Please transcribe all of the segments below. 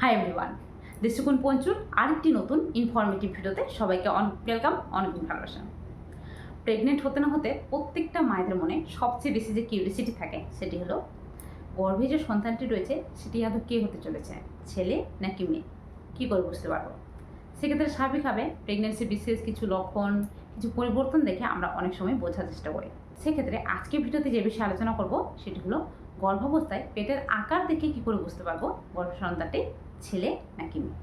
Hi everyone দৃষ্টিকোণ পঞ্চুর আরেকটি নতুন ইনফরমেটিভ ভিডিওতে সবাইকে অনেক ওয়েলকাম অনেক ভালোবাসা। প্রেগনেন্ট হতে না হতে প্রত্যেকটা মায়েদের মনে সবচেয়ে বেশি যে কিউরিয়াসিটি থাকে সেটি হলো, গর্ভে যে সন্তানটি রয়েছে সেটি আদৌ কে হতে চলেছে, ছেলে নাকি মেয়ে? কী করে বুঝতে পারব? সেক্ষেত্রে স্বাভাবিকভাবে প্রেগনেন্সির বিশেষ কিছু লক্ষণ, কিছু পরিবর্তন দেখে আমরা অনেক সময় বোঝার চেষ্টা করি। সেক্ষেত্রে আজকে ভিডিওতে যে বিষয়ে আলোচনা করব সেটি হলো, গর্ভাবস্থায় পেটের আকার দেখে কী করে বুঝতে পারব গর্ভ সন্তানটি ছেলে নাকি মেয়ে?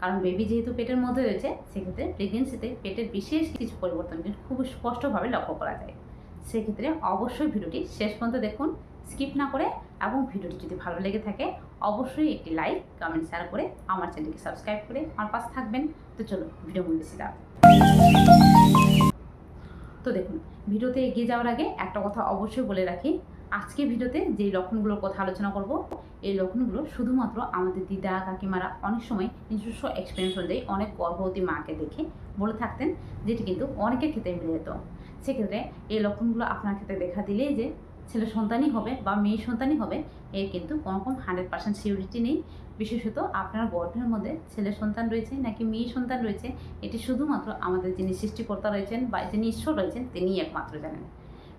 কারণ বেবি যেহেতু পেটের মধ্যে রয়েছে, সেক্ষেত্রে প্রেগনেন্সিতে পেটের বিশেষ কিছু পরিবর্তন কিন্তু খুব স্পষ্টভাবে লক্ষ্য করা যায়। সেক্ষেত্রে অবশ্যই ভিডিওটি শেষ পর্যন্ত দেখুন স্কিপ না করে এবং ভিডিওটি যদি ভালো লেগে থাকে, অবশ্যই একটি লাইক কমেন্ট শেয়ার করে আমার চ্যানেলকে সাবস্ক্রাইব করে আমার পাশে থাকবেন। তো চলো ভিডিও মূল বেশি তো দেখুন, ভিডিওতে এগিয়ে যাওয়ার আগে একটা কথা অবশ্যই বলে রাখি আজকে ভিডিওতে যে লক্ষণগুলোর কথা আলোচনা করব, এই লক্ষণগুলো শুধুমাত্র আমাদের দিদা, কাকিমারা অনেক সময় নিজস্ব এক্সপিরিয়েন্স অনুযায়ী অনেক গর্ভবতী মাকে দেখে বলে থাকতেন যেটি কিন্তু অনেকের ক্ষেত্রে মিলে যেত। সেক্ষেত্রে এই লক্ষণগুলো আপনার ক্ষেত্রে দেখা দিলেই যে ছেলে সন্তানই হবে বা মেয়ে সন্তানই হবে, এর কিন্তু কোনো রকম হান্ড্রেড পার্সেন্ট সিউরিটি নেই। বিশেষত আপনার গর্ভের মধ্যে ছেলে সন্তান রয়েছে নাকি মেয়ে সন্তান রয়েছে, এটি শুধুমাত্র আমাদের যিনি সৃষ্টিকর্তা রয়েছেন বা যিনি ঈশ্বর রয়েছেন, তিনিই একমাত্র জানেন।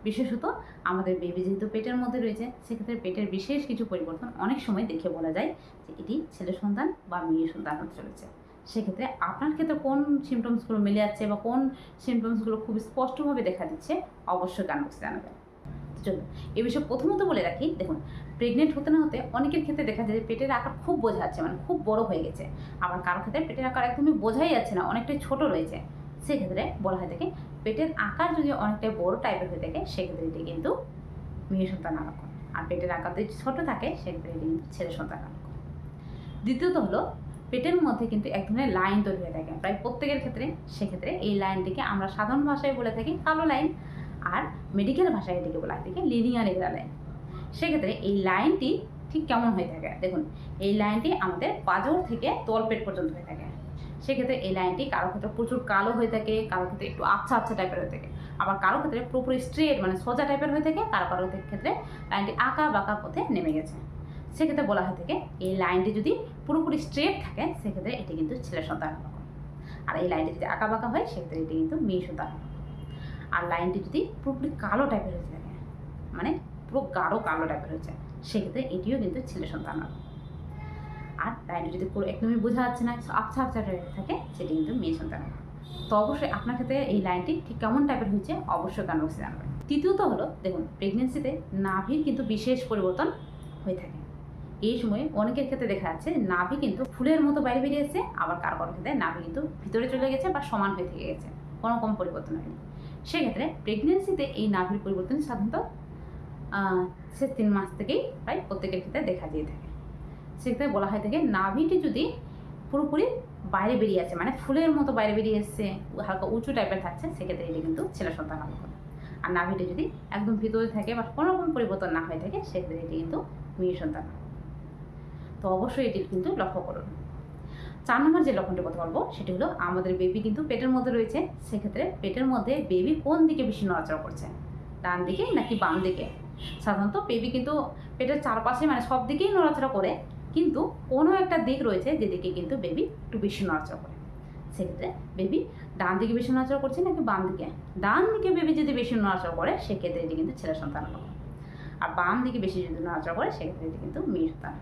বিশেষত আমাদের বেবি যেহেতু পেটের মধ্যে রয়েছে, সেক্ষেত্রে পেটের বিশেষ কিছু পরিবর্তন অনেক সময় দেখে বলা যায় যে এটি ছেলে সন্তান বা মেয়ে সন্তান হতে চলেছে। সেক্ষেত্রে আপনার ক্ষেত্রে কোন সিমটমসগুলো মিলে যাচ্ছে বা কোন সিমটমসগুলো খুব স্পষ্টভাবে দেখা দিচ্ছে, অবশ্যই গান বক্সে জানাবেন। চলুন, এ বিষয়ে প্রথমত বলে রাখি, দেখুন প্রেগনেন্ট হতে না হতে অনেকের ক্ষেত্রে দেখা যায় যে পেটের আকার খুব বোঝা যাচ্ছে মানে খুব বড় হয়ে গেছে। আবার কারও ক্ষেত্রে পেটের আকার একদমই বোঝাই যাচ্ছে না, অনেকটাই ছোট রয়েছে। সেক্ষেত্রে বলা হয় থাকে পেটের আকার যদি অনেকটাই বড় টাইপের হয়ে থাকে, সেক্ষেত্রে এটি কিন্তু মেয়ে সন্তান লক্ষণ আর পেটের আকার যদি ছোট থাকে, সেক্ষেত্রে এটি কিন্তু ছেলে সন্তান লক্ষণ দ্বিতীয়ত হলো, পেটের মধ্যে কিন্তু এক ধরনের লাইন তৈরি হয়ে থাকে। প্রায় প্রত্যেকের ক্ষেত্রে, সেক্ষেত্রে এই লাইনটিকে আমরা সাধারণ ভাষায় বলে থাকি কালো লাইন আর মেডিকেল ভাষায় এটিকে বলা থাকে লিনিয়ার এরা লাইন সেক্ষেত্রে এই লাইনটি ঠিক কেমন হয়ে থাকে? দেখুন, এই লাইনটি আমাদের পাজর থেকে তলপেট পর্যন্ত হয়ে থাকে। সেক্ষেত্রে এই লাইনটি কারও ক্ষেত্রে প্রচুর কালো হয়ে থাকে, কারও ক্ষেত্রে একটু আচ্ছা আচ্ছা টাইপের হয়ে থাকে। আবার কারও ক্ষেত্রে পুরোপুরি স্ট্রেট মানে সোজা টাইপের হয়ে থাকে, কারও কারও ক্ষেত্রে লাইনটি আঁকা বাঁকা পথে নেমে গেছে। সেক্ষেত্রে বলা হয়ে থাকে, এই লাইনটি যদি পুরোপুরি স্ট্রেট থাকে, সেক্ষেত্রে এটি কিন্তু ছেলে সন্তান আর এই লাইনটি যদি আঁকা বাঁকা হয়, সেক্ষেত্রে এটি কিন্তু মেয়ে সন্তান আর লাইনটি যদি পুরোপুরি কালো টাইপের হয়ে থাকে মানে পুরো গাঢ় কালো টাইপের হয়েছে, সেক্ষেত্রে এটিও কিন্তু ছেলে সন্তান আর লাইনটি যদি একদমই বোঝা যাচ্ছে না আবছা আবছা থাকে, সেটি কিন্তু মেয়ে সন্তান তো অবশ্যই আপনার ক্ষেত্রে এই লাইনটি ঠিক কেমন টাইপের হয়েছে, অবশ্যই কান বক্সে জানবেন। তৃতীয়ত হলো, দেখুন প্রেগনেন্সিতে নাভির কিন্তু বিশেষ পরিবর্তন হয়ে থাকে। এই সময় অনেকের ক্ষেত্রে দেখা যাচ্ছে, নাভি কিন্তু ফুলের মতো বাইরে বেরিয়ে এসেছে, আবার কারও কারও ক্ষেত্রে নাভি কিন্তু ভিতরে চলে গেছে বা সমান হয়ে থেকে গেছে, কোনো কম পরিবর্তন হয়নি। সেক্ষেত্রে প্রেগনেন্সিতে এই নাভির পরিবর্তন সাধারণত সে তিন মাস থেকেই, প্রায় প্রত্যেকের ক্ষেত্রে দেখা দিয়ে থাকে। সেক্ষেত্রে বলা হয় থাকে নাভিটি যদি পুরোপুরি বাইরে বেরিয়ে আছে মানে ফুলের মতো বাইরে বেরিয়ে এসছে, হালকা উঁচু টাইপের থাকছে, সেক্ষেত্রে এটি কিন্তু ছেলে সন্তান লক্ষণ আর নাভিটি যদি একদম ভিতরে থাকে বা কোনো রকম পরিবর্তন না হয়ে থাকে, সেক্ষেত্রে এটি কিন্তু মেয়ে সন্তান তো অবশ্যই এটি কিন্তু লক্ষ্য করুন। চার নম্বর যে লক্ষণটির কথা বলব, সেটি হলো আমাদের বেবি কিন্তু পেটের মধ্যে রয়েছে, সেক্ষেত্রে পেটের মধ্যে বেবি কোন দিকে বেশি নড়াচড়া করছে? ডান দিকে নাকি বাম দিকে? সাধারণত বেবি কিন্তু পেটের চারপাশে মানে সব দিকেই নড়াচড়া করে কিন্তু কোনো একটা দিক রয়েছে যেদিকে কিন্তু বেবি একটু বেশি নড়াচড়া করে। সেক্ষেত্রে বেবি ডান দিকে বেশি নড়াচড়া করছে নাকি বাম দিকে? ডান দিকে বেবি যদি বেশি নড়াচড়া করে, সেক্ষেত্রে এটি কিন্তু ছেলে সন্তান হবে। আর বাম দিকে বেশি যদি নড়াচড়া করে, সেক্ষেত্রে এটি কিন্তু মেয়ে সন্তান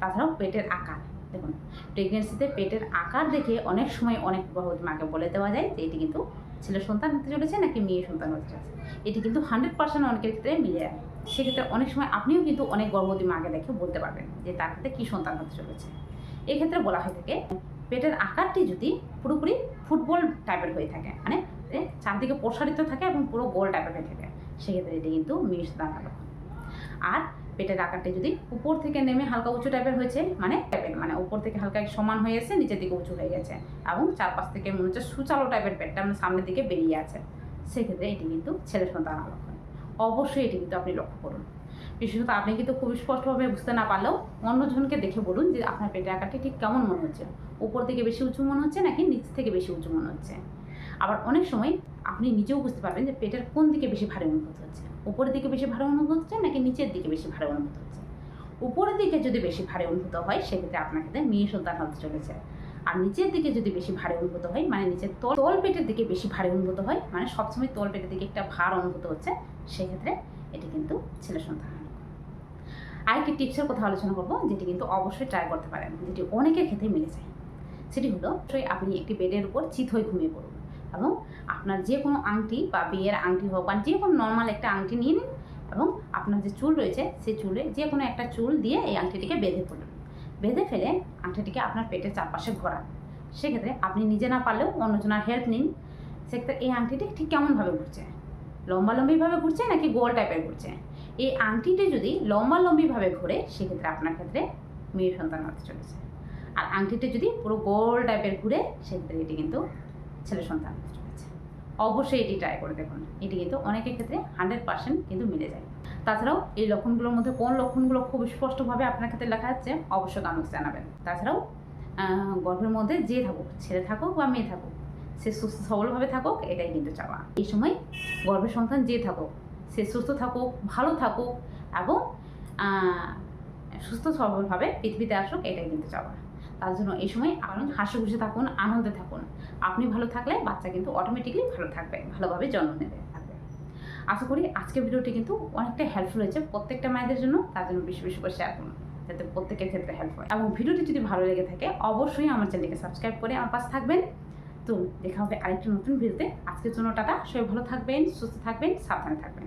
তাছাড়াও পেটের আকার, দেখুন। প্রেগনেন্সিতে পেটের আকার দেখে অনেক সময় অনেক মাকে বলে দেওয়া যায় যে এটি কিন্তু ছেলে সন্তান হতে চলেছে নাকি মেয়ে সন্তান হতে চলেছে? এটি কিন্তু হান্ড্রেড পার্সেন্ট অনেকের ক্ষেত্রে মিলে যায়। সেক্ষেত্রে অনেক সময় আপনিও কিন্তু অনেক গর্ভবতী মাকে দেখে বলতে পারবেন যে তার ক্ষেত্রে কী সন্তান হতে চলেছে। এক্ষেত্রে বলা হয়ে থাকে, পেটের আকারটি যদি পুরোপুরি ফুটবল টাইপের হয়ে থাকে মানে চারদিকে প্রসারিত থাকে এবং পুরো গোল টাইপের হয়ে থাকে, সেক্ষেত্রে এটি কিন্তু মেয়ে সন্তান আর পেটের আকারটি যদি উপর থেকে নেমে হালকা উঁচু টাইপের হয়েছে মানে টাইপের মানে উপর থেকে হালকা সমান হয়ে এসে নিচের দিকে উঁচু হয়ে গেছে। এবং চারপাশ থেকে মনে হচ্ছে সুচালো টাইপের পেটটা মানে সামনের দিকে বেরিয়ে আছে। সেক্ষেত্রে এটি কিন্তু ছেলে সন্তান লক্ষণ অবশ্যই এটি কিন্তু আপনি লক্ষ্য করুন। বিশেষত আপনি কিন্তু খুব স্পষ্টভাবে বুঝতে না পারলেও অন্যজনকে দেখে বলুন যে আপনার পেটের আকারটি ঠিক কেমন মনে হচ্ছে। উপর থেকে বেশি উঁচু মনে হচ্ছে নাকি নিচ থেকে বেশি উঁচু মনে হচ্ছে? আবার অনেক সময় আপনি নিজেও বুঝতে পারবেন যে পেটের কোন দিকে বেশি ভারী অনুভূত হচ্ছে। উপরের দিকে বেশি ভারী অনুভূত হচ্ছে নাকি নিচের দিকে বেশি ভারী অনুভূত হচ্ছে? উপরের দিকে যদি বেশি ভারী অনুভূত হয়, সেক্ষেত্রে আপনার ক্ষেত্রে মেয়ে সন্তান হতে চলেছে। আর নিচের দিকে যদি বেশি ভারী অনুভূত হয় মানে নিচের তল তল পেটের দিকে বেশি ভারী অনুভূত হয় মানে সবসময় তল পেটের দিকে একটা ভার অনুভূত হচ্ছে, সেক্ষেত্রে এটি কিন্তু ছেলে সন্তান আরেকটি টিপসের কথা আলোচনা করব, যেটি কিন্তু অবশ্যই ট্রাই করতে পারেন, যেটি অনেকের ক্ষেত্রে মিলে যায়। সেটি হলো আপনি একটি বেডের উপর চিত হয়ে ঘুমিয়ে পড়ুন। এবং আপনার যে কোনো আংটি বা বিয়ের আংটি হোক বা যে কোনো নর্মাল একটা আংটি নিয়ে নিন এবং আপনার যে চুল রয়েছে, সেই চুলে যে কোনো একটা চুল দিয়ে এই আংটিটিকে বেঁধে ফেলুন বেঁধে ফেলে আংটিটিকে আপনার পেটের চারপাশে ঘোরান। সেক্ষেত্রে আপনি নিজে না পারলেও অন্যজনের হেল্প নিন। সেক্ষেত্রে এই আংটিটি ঠিক কেমনভাবে ঘুরছে? লম্বা লম্বিভাবে ঘুরছে নাকি গোল টাইপের ঘুরছে? এই আংটিটি যদি লম্বা লম্বিভাবে ঘুরে, সেক্ষেত্রে আপনার ক্ষেত্রে মেয়ে সন্তান হতে চলেছে। আর আংটিটি যদি পুরো গোল টাইপের ঘুরে, সেক্ষেত্রে এটি কিন্তু ছেলে সন্তান অবশ্যই এটি ট্রাই করে দেখুন। এটি কিন্তু অনেকের ক্ষেত্রে হান্ড্রেড পার্সেন্ট কিন্তু মিলে যায়। তাছাড়াও এই লক্ষণগুলোর মধ্যে কোন লক্ষণগুলো খুব স্পষ্টভাবে আপনার ক্ষেত্রে লেখা যাচ্ছে, অবশ্যই কানুক জানাবেন। তাছাড়াও গর্ভের মধ্যে যে থাকুক, ছেলে থাকুক বা মেয়ে থাকুক, সে সুস্থ সবলভাবে থাকুক, এটাই কিন্তু চাওয়া। এই সময় গর্ভের সন্তান যে থাকুক, সে সুস্থ থাকুক, ভালো থাকুক এবং সুস্থ সবলভাবে পৃথিবীতে আসুক, এটাই কিন্তু চাওয়া। তার জন্য এই সময় আপনি হাসি খুশি থাকুন, আনন্দে থাকুন। আপনি ভালো থাকলে বাচ্চা কিন্তু অটোমেটিকলি ভালো থাকবে, ভালোভাবে জন্ম নেবে, থাকবে। আশা করি আজকের ভিডিওটি কিন্তু অনেকটা হেল্পফুল হয়েছে প্রত্যেকটা মায়েদের জন্য, তার জন্য বেশি বেশি করে শেয়ার করুন, যাতে প্রত্যেকের ক্ষেত্রে হেল্প হয়। এবং ভিডিওটি যদি ভালো লেগে থাকে, অবশ্যই আমার চ্যানেলকে সাবস্ক্রাইব করে আমার পাশে থাকবেন। তো দেখা হবে আরেকটি নতুন ভিডিওতে। আজকের জন্য টাটা, সবাই ভালো থাকবেন, সুস্থ থাকবেন, সাবধানে থাকবেন।